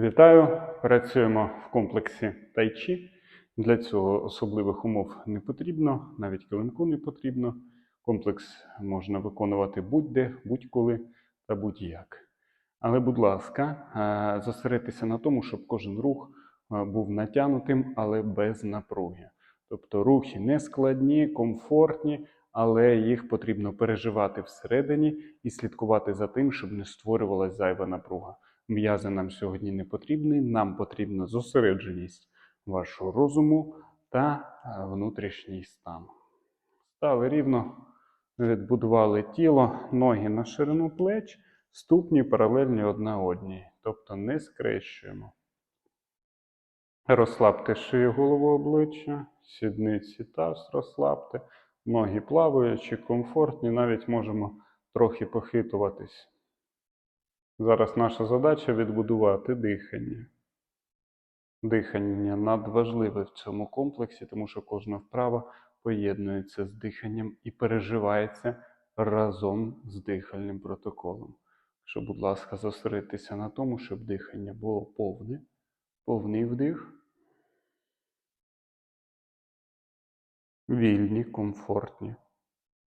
Вітаю! Працюємо в комплексі тайчі. Для цього особливих умов не потрібно, навіть килимку не потрібно. Комплекс можна виконувати будь-де, будь-коли та будь-як. Але, будь ласка, е, зосередьтеся на тому, щоб кожен рух е, був натягнутим, але без напруги. Тобто рухи не складні, комфортні, але їх потрібно переживати всередині і слідкувати за тим, щоб не створювалася зайва напруга. М'язи нам сьогодні не потрібні, нам потрібна зосередженість вашого розуму та е, внутрішній стан. Стали рівно, відбудували тіло, ноги на ширину плеч, ступні паралельні одна одній, тобто не скрещуємо. Розслабте шию голову обличчя, сідниці таз розслабте, ноги плаваючі, комфортні, навіть можемо трохи похитуватись. Зараз наша задача відбудувати дихання. Дихання надважливе в цьому комплексі, тому що кожна вправа поєднується з диханням і переживається разом з дихальним протоколом. Що, будь ласка, зосередьтеся на тому, щоб дихання було повне, повний вдих, вільні, комфортні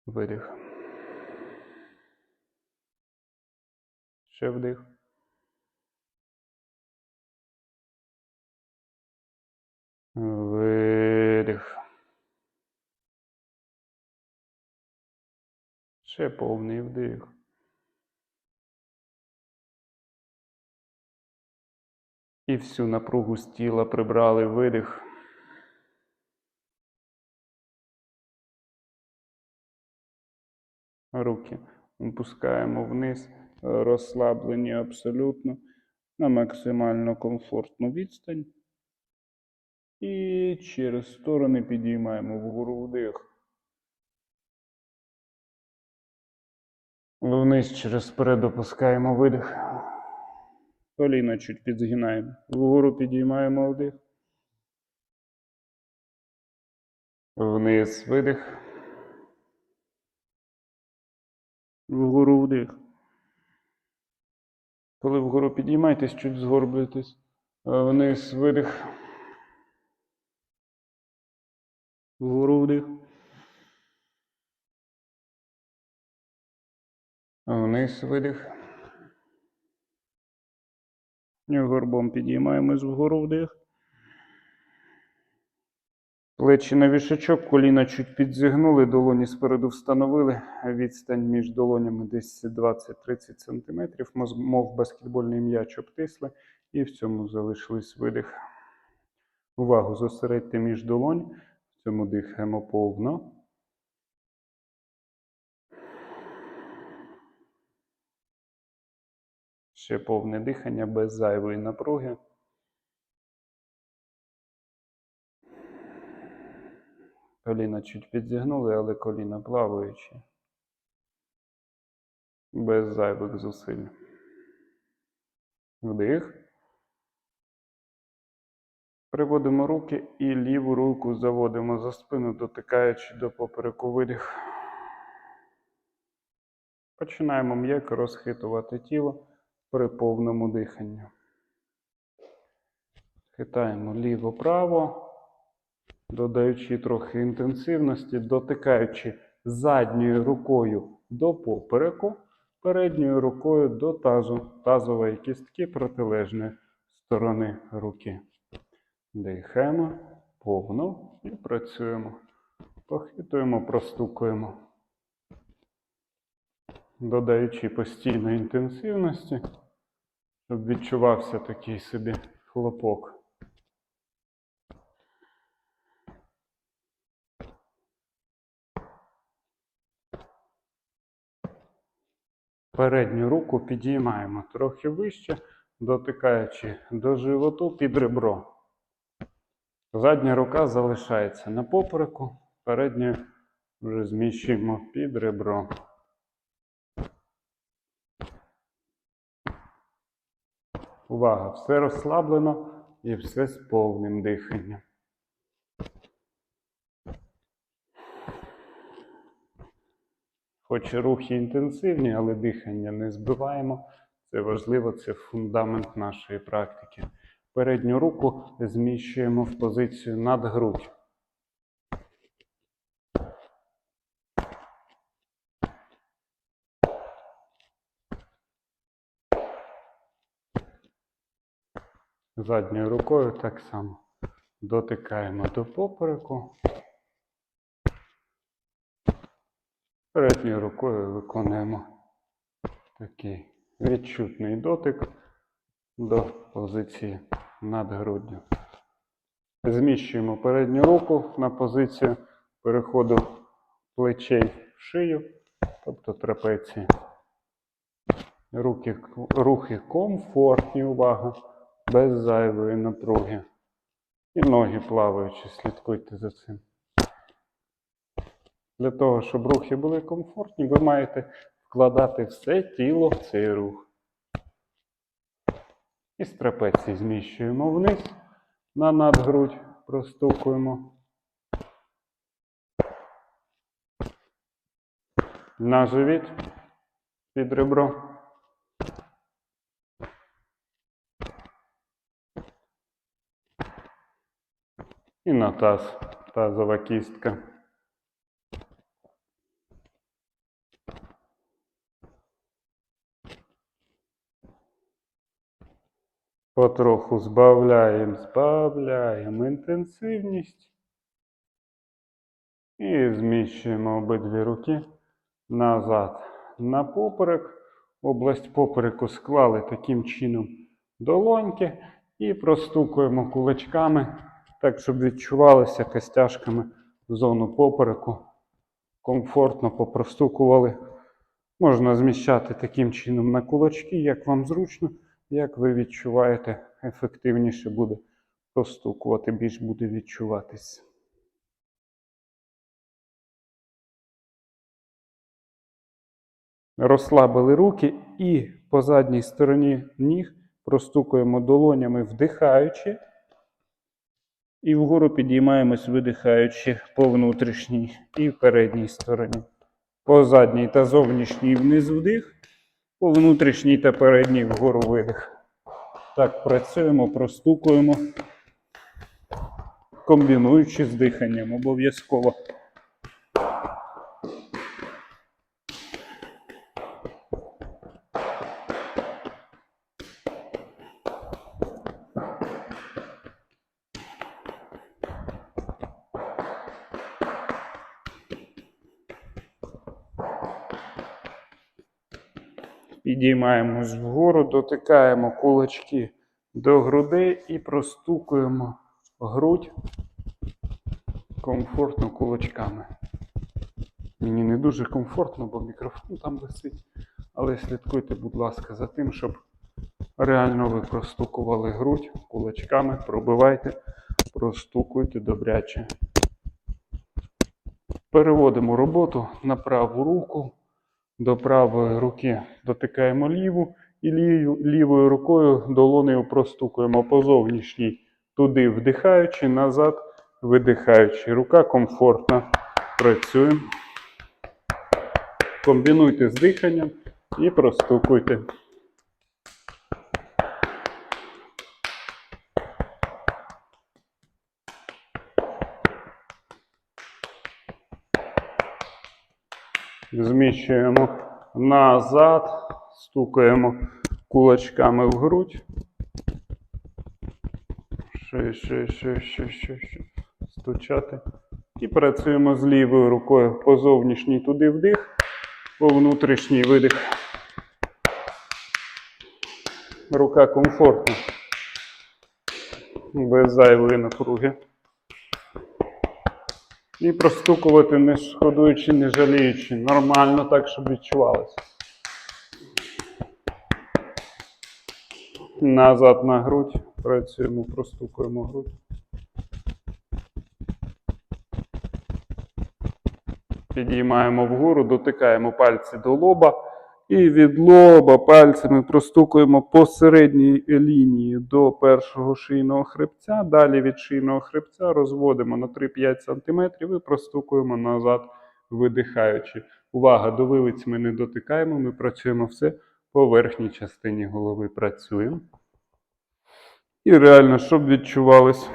видих. Ще вдих. Видих. Ще повний вдих. І всю напругу з тіла прибрали видих. Руки опускаємо вниз, розслаблені абсолютно на максимально комфортну відстань. І через сторони підіймаємо вгору вдих. Вниз через перед опускаємо видих. Коліна чуть підзгинаємо. Вгору підіймаємо вдих. Вниз видих. Вгору вдих. Коли вгору підіймаєтесь, чуть згорблюєтесь. Вниз видих. Вгору вдих. Вниз видих. І горбом підіймаємось вгору вдих. Плечі на вішачок, коліна чуть підзігнули, долоні спереду встановили. Відстань між долонями десь 20-30 см, мов баскетбольний м'яч обтисли, і в цьому залишились видих. Увагу зосередьте між долонь. В цьому дихаємо повно. Ще повне дихання без зайвої напруги. Коліна чуть підзігнули, але коліна плаваючі. Без зайвих зусиль. Вдих. Приводимо руки і ліву руку заводимо за спину, дотикаючи до попереку видих. Починаємо м'яко розхитувати тіло при повному диханні. Хитаємо ліво-право, додаючи трохи інтенсивності, дотикаючи задньою рукою до попереку, передньою рукою до тазу, тазової кістки протилежної сторони руки. Дихаємо повно і працюємо. Похитуємо, простукуємо. Додаючи постійно інтенсивності, щоб відчувався такий собі хлопок. Передню руку підіймаємо трохи вище, дотикаючи до животу під ребро. Задня рука залишається на попереку, передню вже зміщуємо під ребро. Увага! Все розслаблено і все з повним диханням. Хоч рухи інтенсивні, але дихання не збиваємо. Це важливо, це фундамент нашої практики. Передню руку зміщуємо в позицію над грудь. Задньою рукою так само дотикаємо до попереку. Передньою рукою виконуємо такий відчутний дотик до позиції над груддю. Зміщуємо передню руку на позицію переходу плечей в шию, тобто трапеції. Руки, рухи комфортні, увага, без зайвої напруги. І ноги плаваючи, слідкуйте за цим. Для того, щоб рухи були комфортні, ви маєте вкладати все тіло в цей рух. І з трапеції зміщуємо вниз, на надгрудь простукуємо. На живіт під ребро. І на таз, тазова кістка. Потроху збавляємо, збавляємо інтенсивність. І зміщуємо обидві руки назад на поперек. Область попереку склали таким чином долоньки і простукуємо кулачками, так, щоб відчувалися костяшками зону попереку. Комфортно попростукували. Можна зміщати таким чином на кулачки, як вам зручно. Як ви відчуваєте, ефективніше буде простукувати, більш буде відчуватись. Розслабили руки і по задній стороні ніг простукуємо долонями вдихаючи. І вгору підіймаємось, видихаючи по внутрішній і передній стороні. По задній та зовнішній вниз вдих, по внутрішній та передній вгору видих. Так, працюємо, простукуємо, комбінуючи з диханням обов'язково. Підіймаємось вгору, дотикаємо кулачки до грудей і простукуємо грудь комфортно кулачками. Мені не дуже комфортно, бо мікрофон там висить. Але слідкуйте, будь ласка, за тим, щоб реально ви простукували грудь кулачками, пробивайте, простукуйте добряче. Переводимо роботу на праву руку. До правої руки дотикаємо ліву і лівою, рукою долонею простукуємо по зовнішній, туди вдихаючи, назад видихаючи. Рука комфортна. Працюємо. Комбінуйте з диханням і простукуйте. Зміщуємо назад, стукаємо кулачками в грудь. Ще, ще, ще, ще, ще, ще. Стучати. І працюємо з лівою рукою по зовнішній туди вдих, по внутрішній видих. Рука комфортна. Без зайвої напруги. І простукувати не шкодуючи, не жаліючи. Нормально так, щоб відчувалося. Назад на грудь. Працюємо, простукуємо грудь. Підіймаємо вгору, дотикаємо пальці до лоба. І від лоба пальцями простукуємо по середній лінії до першого шийного хребця. Далі від шийного хребця розводимо на 3-5 см і простукуємо назад, видихаючи. Увага, до вилиць ми не дотикаємо, ми працюємо все по верхній частині голови працюємо. І реально, щоб відчувалось.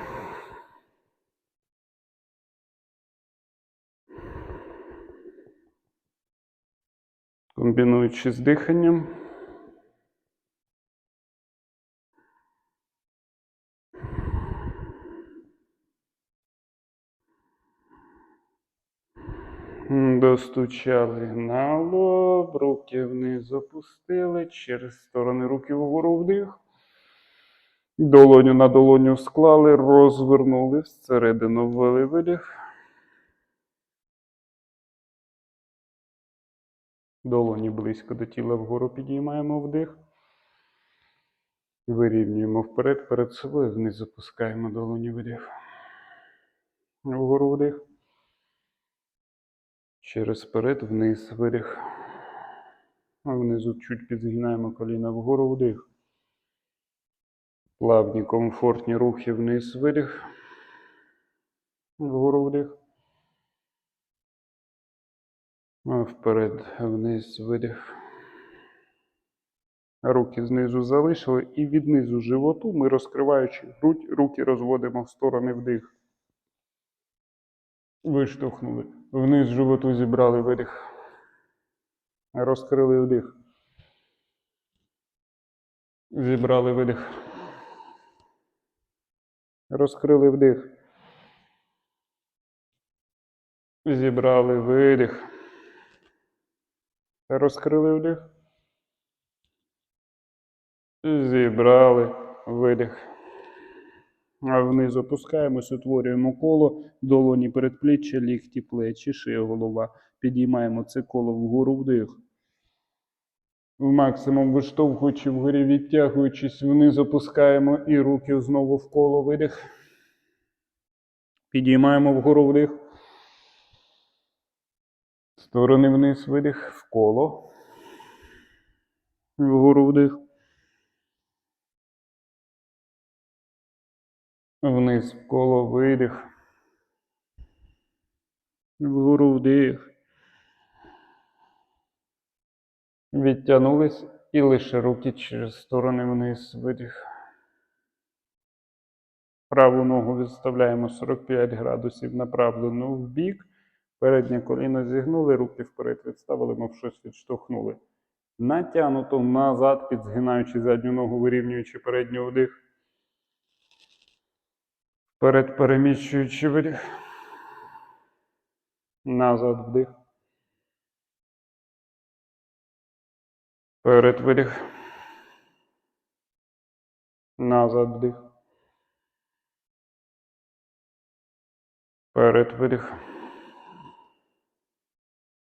Комбінуючи з диханням. Достучали на лоб, руки вниз опустили, через сторони руки вгору вдих. Долоню на долоню склали, розвернули, всередину ввели видих. Долоні близько до тіла вгору підіймаємо вдих. Вирівнюємо вперед, перед собою, вниз опускаємо долоні видих. Вгору вдих. Через перед, вниз видих. Внизу чуть підзгинаємо коліна вгору вдих. Плавні, комфортні рухи вниз видих. Вгору вдих. А вперед, вниз видих. Руки знизу залишили і від низу животу ми, розкриваючи грудь, руки розводимо в сторони вдих. Виштовхнули. Вниз животу зібрали видих. Розкрили вдих. Зібрали видих. Розкрили вдих. Зібрали видих. Розкрили вдих. Зібрали видих. А вниз опускаємось, утворюємо коло, долоні передпліччя, лікті, плечі, шия, голова. Підіймаємо це коло вгору вдих. В максимум виштовхуючи вгорі, відтягуючись вниз, опускаємо і руки знову в коло видих. Підіймаємо вгору вдих. Сторони вниз видих, в коло. Вгору вдих. Вниз в коло видих. Вгору вдих. Відтягнулись і лише руки через сторони вниз видих. Праву ногу відставляємо 45 градусів направлену в бік. Переднє коліно зігнули, руки вперед відставили, мов щось відштовхнули. Натягнуто назад, підзгинаючи задню ногу, вирівнюючи передню вдих. Вперед переміщуючи видих. Назад вдих. Вперед видих. Назад вдих. Вперед видих.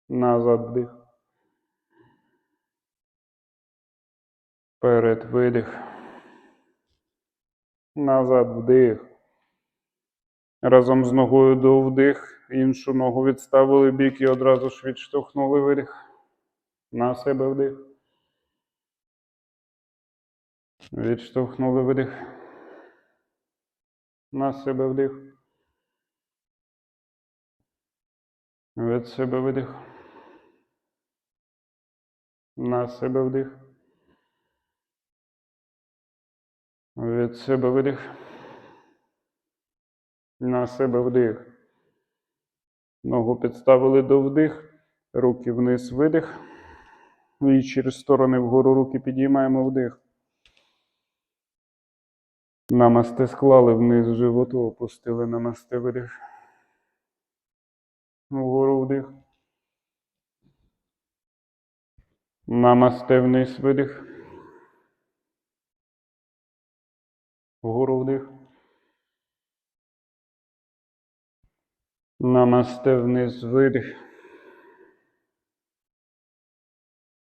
Назад вдих. Вперед видих. Назад вдих. Разом з ногою до вдих. Іншу ногу відставили бік і одразу ж відштовхнули видих. На себе вдих. Відштовхнули видих. На себе вдих. Від себе видих. На себе вдих. Від себе видих. На себе вдих. Ногу підставили до вдих. Руки вниз видих. І через сторони вгору руки підіймаємо вдих. Намасте склали вниз животу, опустили намасте видих. Вгору вдих. Намасте вниз видих. Вгору вдих. Намасте вниз видих.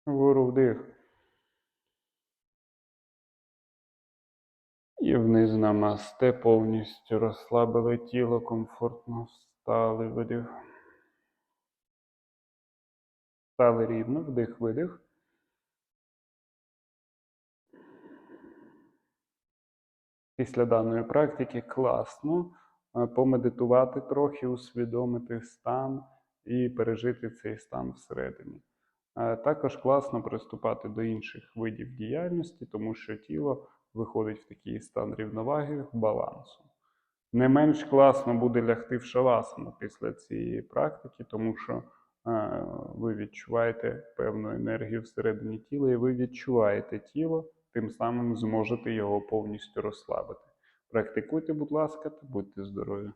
Вгору вдих. І вниз намасте повністю розслабили тіло, комфортно встали, видих. Стали рівно, вдих, видих. Після даної практики класно е, помедитувати трохи, усвідомити стан і пережити цей стан всередині. Е, Також класно приступати до інших видів діяльності, тому що тіло виходить в такий стан рівноваги, балансу. Не менш класно буде лягти в шавасану після цієї практики, тому що е, ви відчуваєте певну енергію всередині тіла, і ви відчуваєте тіло, тим самим зможете його повністю розслабити. Практикуйте, будь ласка, та будьте здорові.